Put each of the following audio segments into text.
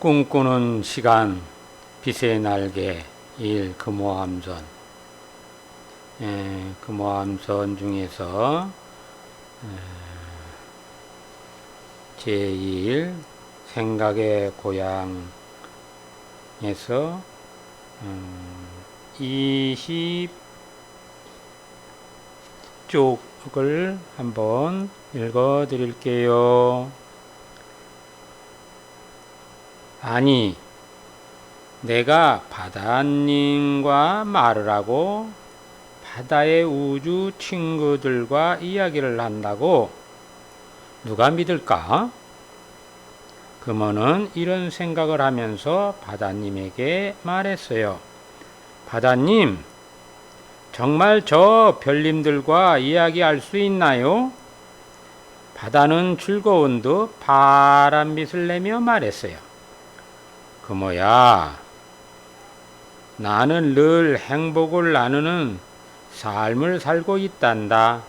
꿈꾸는 시간, 빛의 날개, 일 금호함선. 예, 금호함선 중에서 제1 생각의 고향에서 음, 20쪽을 한번 읽어 드릴게요. 아니, 내가 바다님과 말을 하고 바다의 우주 친구들과 이야기를 한다고 누가 믿을까? 금원은 이런 생각을 하면서 바다님에게 말했어요. 바다님, 정말 저 별님들과 이야기할 수 있나요? 바다는 즐거운 듯 파란 빛을 내며 말했어요. 그 뭐야? 나는 늘 행복을 나누는 삶을 살고 있단다.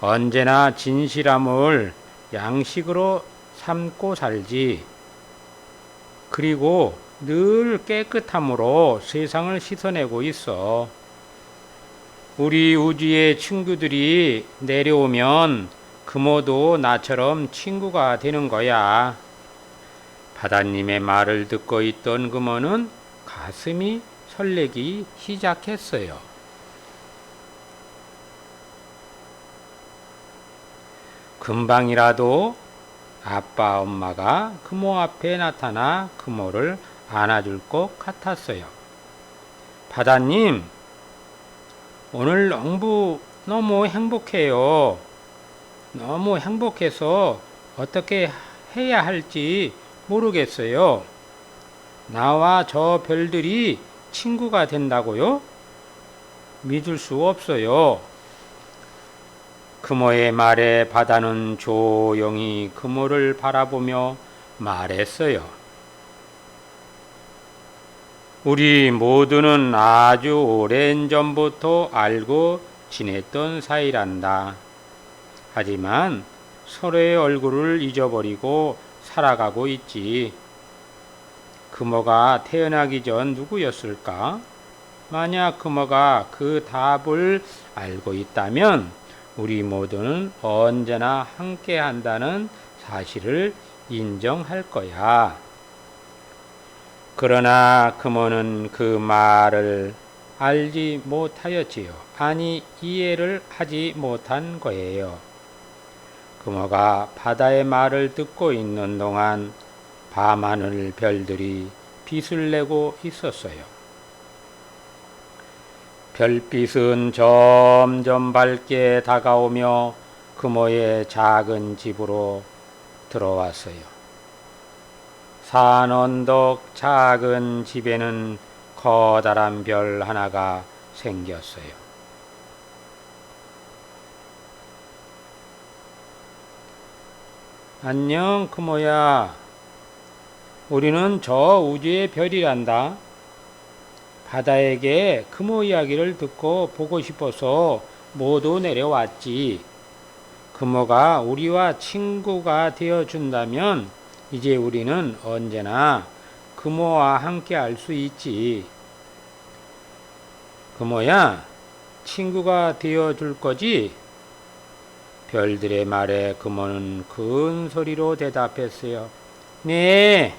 언제나 진실함을 양식으로 삼고 살지. 그리고 늘 깨끗함으로 세상을 씻어내고 있어. 우리 우주의 친구들이 내려오면 금오도 나처럼 친구가 되는 거야. 바다님의 말을 듣고 있던 금어는 가슴이 설레기 시작했어요. 금방이라도 아빠 엄마가 금호 앞에 나타나 금호를 안아줄 것 같았어요. 바다님, 오늘 너무 너무 행복해요. 너무 행복해서 어떻게 해야 할지 모르겠어요. 나와 저 별들이 친구가 된다고요? 믿을 수 없어요. 금호의 말에 바다는 조용히 금호를 바라보며 말했어요. 우리 모두는 아주 오랜 전부터 알고 지냈던 사이란다. 하지만 서로의 얼굴을 잊어버리고 살아가고 있지. 금어가 태어나기 전 누구였을까? 만약 금어가 그 답을 알고 있다면 우리 모두는 언제나 함께 한다는 사실을 인정할 거야. 그러나 금어는 그 말을 알지 못하였지요. 아니, 이해를 하지 못한 거예요. 금어가 바다의 말을 듣고 있는 동안 밤하늘 별들이 빛을 내고 있었어요. 별빛은 점점 밝게 다가오며 금호의 작은 집으로 들어왔어요. 산 언덕 작은 집에는 커다란 별 하나가 생겼어요. 안녕, 금호야. 우리는 저 우주의 별이란다. 바다에게 금호 이야기를 듣고 보고 싶어서 모두 내려왔지. 금호가 우리와 친구가 되어 준다면 이제 우리는 언제나 금호와 함께 할 수 있지. 금호야, 친구가 되어 줄 거지? 별들의 말에 금호는 큰 소리로 대답했어요. 네.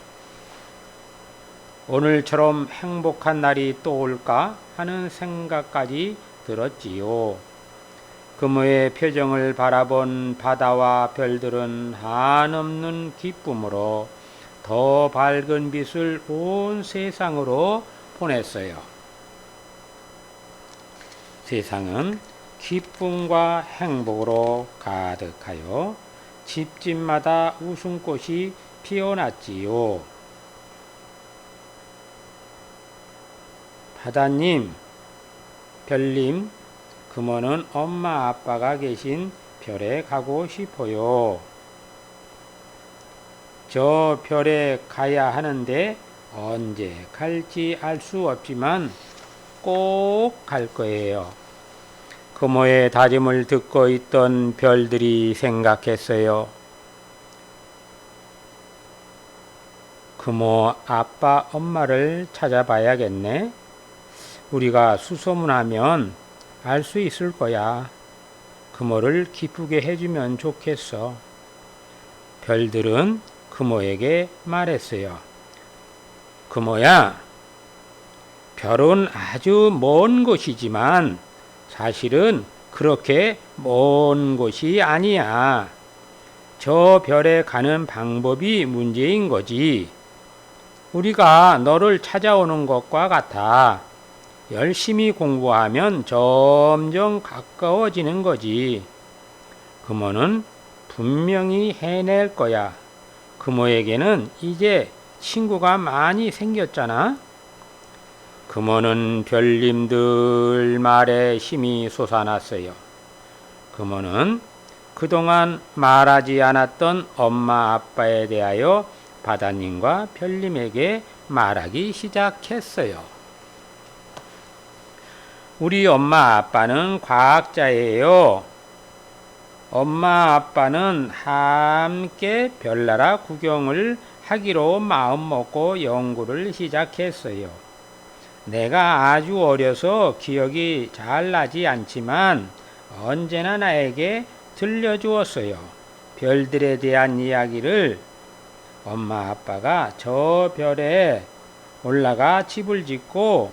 오늘처럼 행복한 날이 또 올까 하는 생각까지 들었지요. 금호의 표정을 바라본 바다와 별들은 한없는 기쁨으로 더 밝은 빛을 온 세상으로 보냈어요. 세상은 기쁨과 행복으로 가득하여 집집마다 웃음꽃이 피어났지요. 바다님, 별님, 금어는 엄마 아빠가 계신 별에 가고 싶어요. 저 별에 가야 하는데 언제 갈지 알 수 없지만 꼭 갈 거예요. 금호의 다짐을 듣고 있던 별들이 생각했어요. 그모 아빠 엄마를 찾아봐야겠네. 우리가 수소문하면 알 수 있을 거야. 그모를 기쁘게 해주면 좋겠어. 별들은 그모에게 말했어요. 그모야, 별은 아주 먼 곳이지만 사실은 그렇게 먼 곳이 아니야. 저 별에 가는 방법이 문제인 거지. 우리가 너를 찾아오는 것과 같아. 열심히 공부하면 점점 가까워지는 거지. 금호는 분명히 해낼 거야. 금호에게는 이제 친구가 많이 생겼잖아. 금호는 별님들 말에 힘이 솟아났어요. 금호는 그동안 말하지 않았던 엄마 아빠에 대하여 바다님과 별님에게 말하기 시작했어요. 우리 엄마 아빠는 과학자예요. 엄마 아빠는 함께 별나라 구경을 하기로 마음먹고 연구를 시작했어요. 내가 아주 어려서 기억이 잘 나지 않지만 언제나 나에게 들려주었어요. 별들에 대한 이야기를 엄마 아빠가 저 별에 올라가 집을 짓고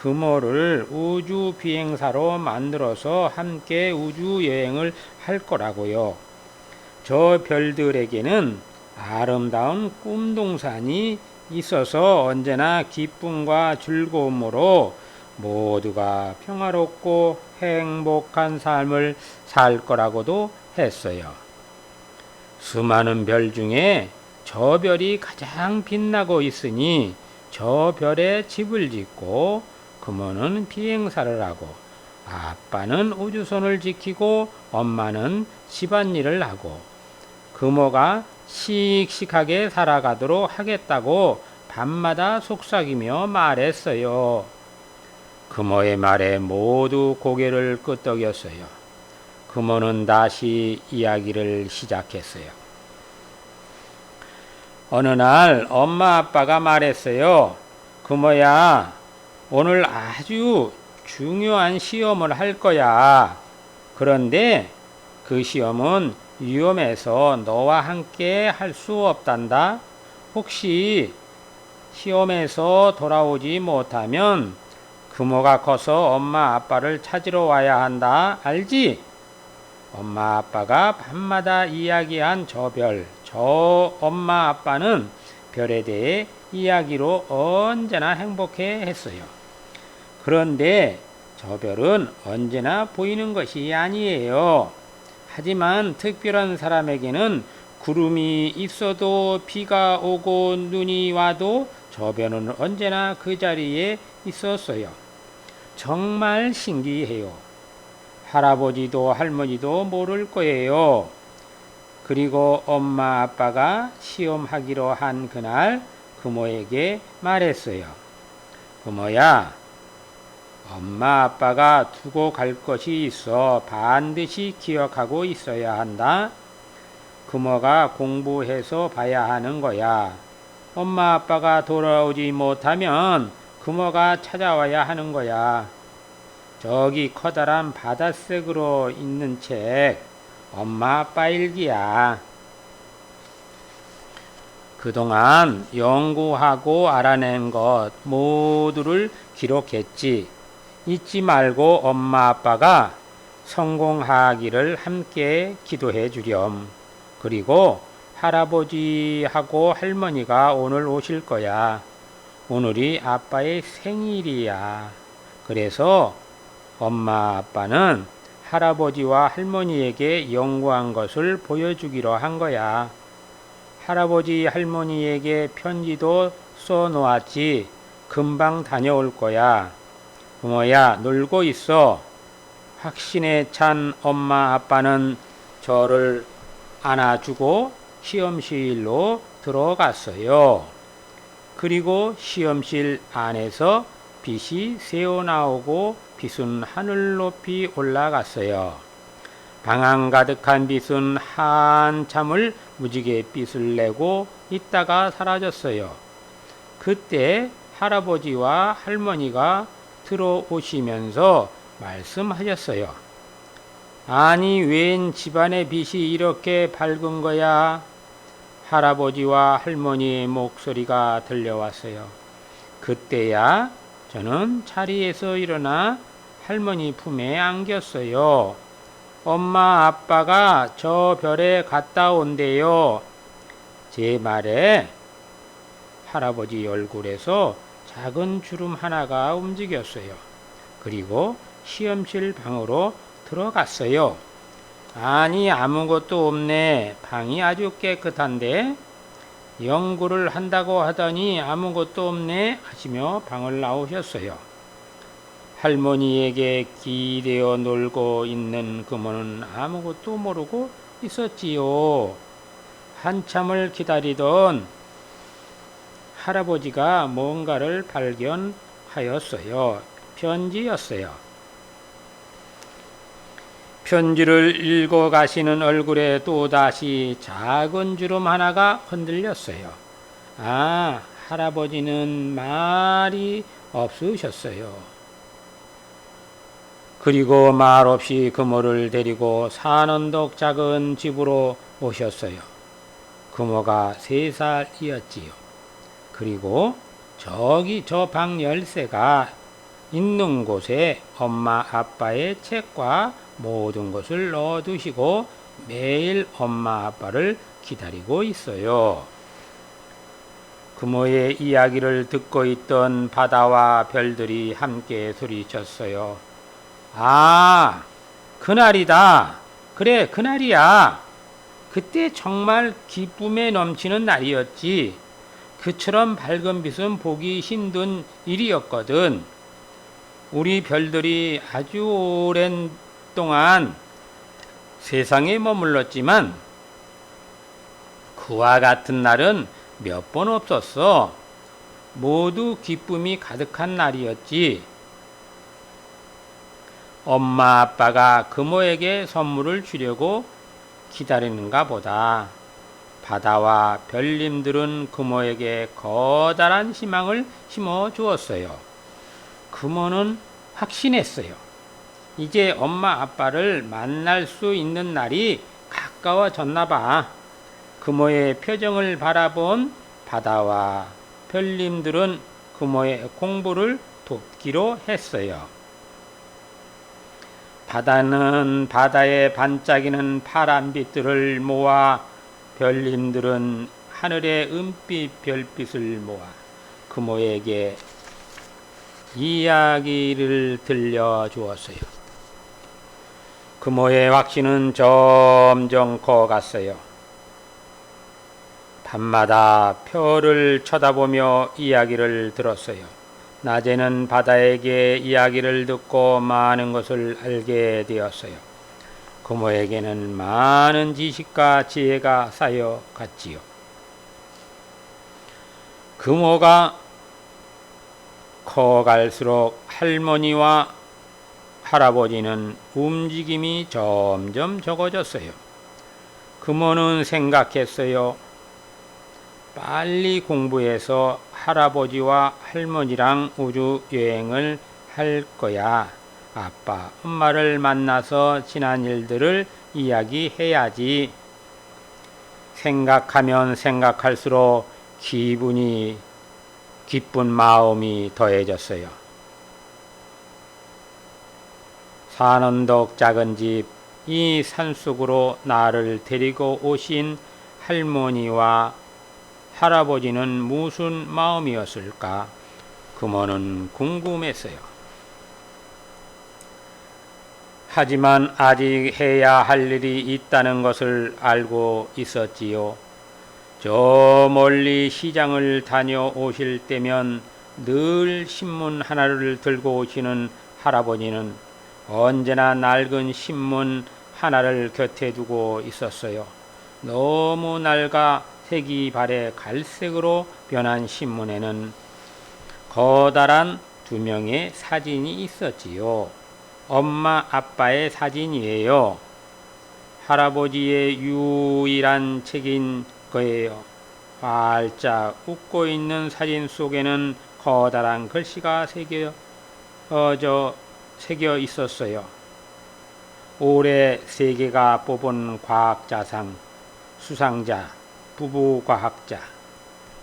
금호를 우주 비행사로 만들어서 함께 우주 여행을 할 거라고요. 저 별들에게는 아름다운 꿈동산이 있어서 언제나 기쁨과 즐거움으로 모두가 평화롭고 행복한 삶을 살 거라고도 했어요. 수많은 별 중에 저 별이 가장 빛나고 있으니 저 별에 집을 짓고 금호는 비행사를 하고 아빠는 우주선을 지키고 엄마는 집안일을 하고 금호가 씩씩하게 살아가도록 하겠다고 밤마다 속삭이며 말했어요. 금호의 말에 모두 고개를 끄덕였어요. 금호는 다시 이야기를 시작했어요. 어느 날 엄마 아빠가 말했어요. 금호야, 오늘 아주 중요한 시험을 할 거야. 그런데 그 시험은 위험해서 너와 함께 할 수 없단다. 혹시 시험에서 돌아오지 못하면 금호가 커서 엄마 아빠를 찾으러 와야 한다. 알지? 엄마 아빠가 밤마다 이야기한 저 별, 저 엄마 아빠는 별에 대해 이야기로 언제나 행복해 했어요. 그런데 저 별은 언제나 보이는 것이 아니에요. 하지만 특별한 사람에게는 구름이 있어도 비가 오고 눈이 와도 저 별은 언제나 그 자리에 있었어요. 정말 신기해요. 할아버지도 할머니도 모를 거예요. 그리고 엄마 아빠가 시험하기로 한 그날 부모에게 말했어요. 부모야, 엄마 아빠가 두고 갈 것이 있어 반드시 기억하고 있어야 한다. 부모가 공부해서 봐야 하는 거야. 엄마 아빠가 돌아오지 못하면 부모가 찾아와야 하는 거야. 저기 커다란 바다색으로 있는 책, 엄마 아빠 일기야. 그동안 연구하고 알아낸 것 모두를 기록했지. 잊지 말고 엄마 아빠가 성공하기를 함께 기도해 주렴. 그리고 할아버지하고 할머니가 오늘 오실 거야. 오늘이 아빠의 생일이야. 그래서 엄마 아빠는 할아버지와 할머니에게 연구한 것을 보여주기로 한 거야. 할아버지 할머니에게 편지도 써 놓았지. 금방 다녀올 거야. 부모야, 놀고 있어. 확신에 찬 엄마 아빠는 저를 안아주고 시험실로 들어갔어요. 그리고 시험실 안에서 빛이 새어 나오고 빛은 하늘 높이 올라갔어요. 방안 가득한 빛은 한참을 무지개 빛을 내고 있다가 사라졌어요. 그때 할아버지와 할머니가 들어오시면서 말씀하셨어요. 아니, 웬 집안의 빛이 이렇게 밝은 거야? 할아버지와 할머니의 목소리가 들려왔어요. 그때야 저는 자리에서 일어나 할머니 품에 안겼어요. 엄마, 아빠가 저 별에 갔다 온대요. 제 말에 할아버지 얼굴에서 작은 주름 하나가 움직였어요. 그리고 시험실 방으로 들어갔어요. 아니, 아무것도 없네. 방이 아주 깨끗한데? 연구를 한다고 하더니 아무것도 없네. 하시며 방을 나오셨어요. 할머니에게 기대어 놀고 있는 그모는 아무것도 모르고 있었지요. 한참을 기다리던 할아버지가 뭔가를 발견하였어요. 편지였어요. 편지를 읽어 가시는 얼굴에 또다시 작은 주름 하나가 흔들렸어요. 아, 할아버지는 말이 없으셨어요. 그리고 말없이 그모를 데리고 산언덕 작은 집으로 오셨어요. 그모가 세 살이었지요. 그리고 저기 저 방 열쇠가 있는 곳에 엄마 아빠의 책과 모든 것을 넣어 두시고 매일 엄마 아빠를 기다리고 있어요. 그모의 이야기를 듣고 있던 바다와 별들이 함께 소리쳤어요. 아, 그날이다. 그래, 그날이야. 그때 정말 기쁨에 넘치는 날이었지. 그처럼 밝은 빛은 보기 힘든 일이었거든. 우리 별들이 아주 오랜 동안 세상에 머물렀지만 그와 같은 날은 몇 번 없었어. 모두 기쁨이 가득한 날이었지. 엄마 아빠가 그모에게 선물을 주려고 기다리는가 보다. 바다와 별님들은 그모에게 거다란 희망을 심어 주었어요. 그모는 확신했어요. 이제 엄마 아빠를 만날 수 있는 날이 가까워졌나 봐. 그모의 표정을 바라본 바다와 별님들은 그모의 공부를 돕기로 했어요. 바다는 바다에 반짝이는 파란 빛들을 모아 별님들은 하늘의 은빛 별빛을 모아 그모에게 이야기를 들려주었어요. 그모의 확신은 점점 커갔어요. 밤마다 별을 쳐다보며 이야기를 들었어요. 낮에는 바다에게 이야기를 듣고 많은 것을 알게 되었어요. 그모에게는 많은 지식과 지혜가 쌓여 갔지요. 그모가 커갈수록 할머니와 할아버지는 움직임이 점점 적어졌어요. 그모는 생각했어요. 빨리 공부해서 할아버지와 할머니랑 우주 여행을 할 거야. 아빠, 엄마를 만나서 지난 일들을 이야기해야지. 생각하면 생각할수록 기분이 기쁜 마음이 더해졌어요. 산언덕 작은 집, 이 산속으로 나를 데리고 오신 할머니와 할아버지는 무슨 마음이었을까? 그모는 궁금했어요. 하지만 아직 해야 할 일이 있다는 것을 알고 있었지요. 저 멀리 시장을 다녀오실 때면 늘 신문 하나를 들고 오시는 할아버지는 언제나 낡은 신문 하나를 곁에 두고 있었어요. 너무 낡아 색이 발에 갈색으로 변한 신문에는 커다란 두 명의 사진이 있었지요. 엄마 아빠의 사진이에요. 할아버지의 유일한 책인 거예요. 활짝 웃고 있는 사진 속에는 커다란 글씨가 새겨 어저 새겨 있었어요. 올해 세계가 뽑은 과학자상 수상자 부부 과학자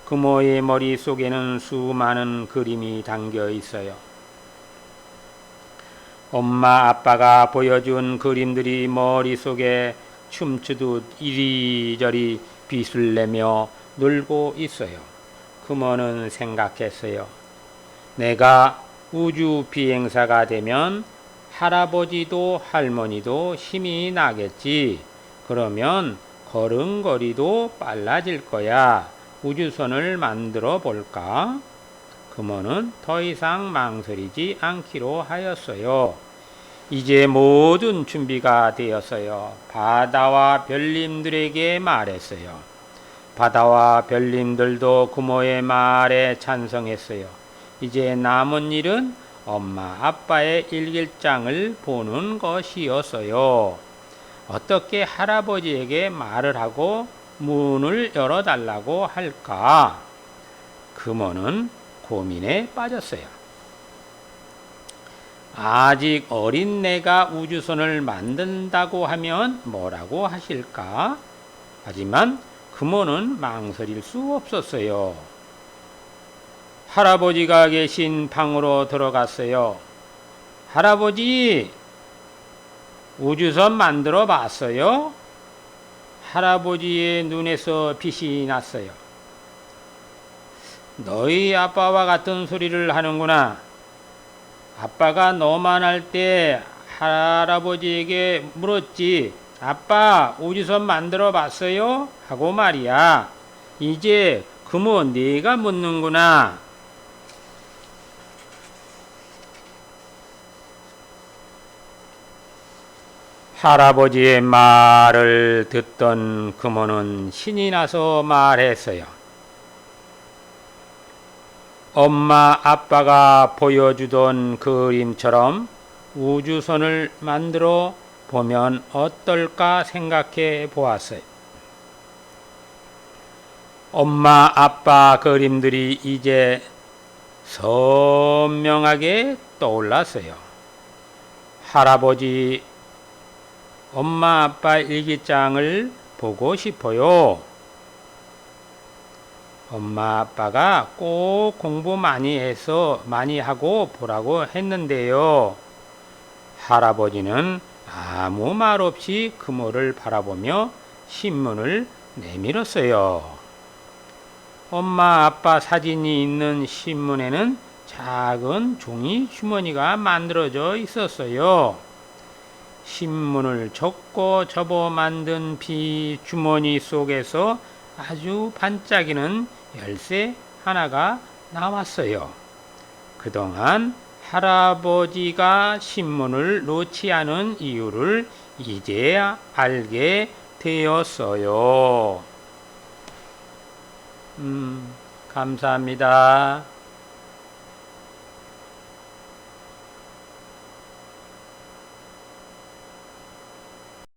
그모의 머릿속에는 수많은 그림이 담겨 있어요. 엄마 아빠가 보여준 그림들이 머릿속에 춤추듯 이리저리 빛을 내며 놀고 있어요. 그모는 생각했어요. 내가 우주 비행사가 되면 할아버지도 할머니도 힘이 나겠지. 그러면 걸음걸이도 빨라질 거야. 우주선을 만들어 볼까? 금호는 더 이상 망설이지 않기로 하였어요. 이제 모든 준비가 되었어요. 바다와 별님들에게 말했어요. 바다와 별님들도 금호의 말에 찬성했어요. 이제 남은 일은 엄마 아빠의 일길장을 보는 것이었어요. 어떻게 할아버지에게 말을 하고 문을 열어달라고 할까? 금호는 고민에 빠졌어요. 아직 어린 내가 우주선을 만든다고 하면 뭐라고 하실까? 하지만 금호는 망설일 수 없었어요. 할아버지가 계신 방으로 들어갔어요. 할아버지, 우주선 만들어 봤어요? 할아버지의 눈에서 빛이 났어요. 너희 아빠와 같은 소리를 하는구나. 아빠가 너만 할 때 할아버지에게 물었지. 아빠, 우주선 만들어 봤어요? 하고 말이야. 이제 그모 네가 묻는구나. 할아버지의 말을 듣던 금호는 신이 나서 말했어요. 엄마 아빠가 보여주던 그림처럼 우주선을 만들어 보면 어떨까 생각해 보았어요. 엄마 아빠 그림들이 이제 선명하게 떠올랐어요. 할아버지 엄마 아빠 일기장을 보고 싶어요. 엄마 아빠가 꼭 공부 많이 해서 많이 하고 보라고 했는데요. 할아버지는 아무 말 없이 그모를 바라보며 신문을 내밀었어요. 엄마 아빠 사진이 있는 신문에는 작은 종이 주머니가 만들어져 있었어요. 신문을 접고 접어 만든 비 주머니 속에서 아주 반짝이는 열쇠 하나가 나왔어요. 그동안 할아버지가 신문을 놓지 않은 이유를 이제야 알게 되었어요. 음, 감사합니다.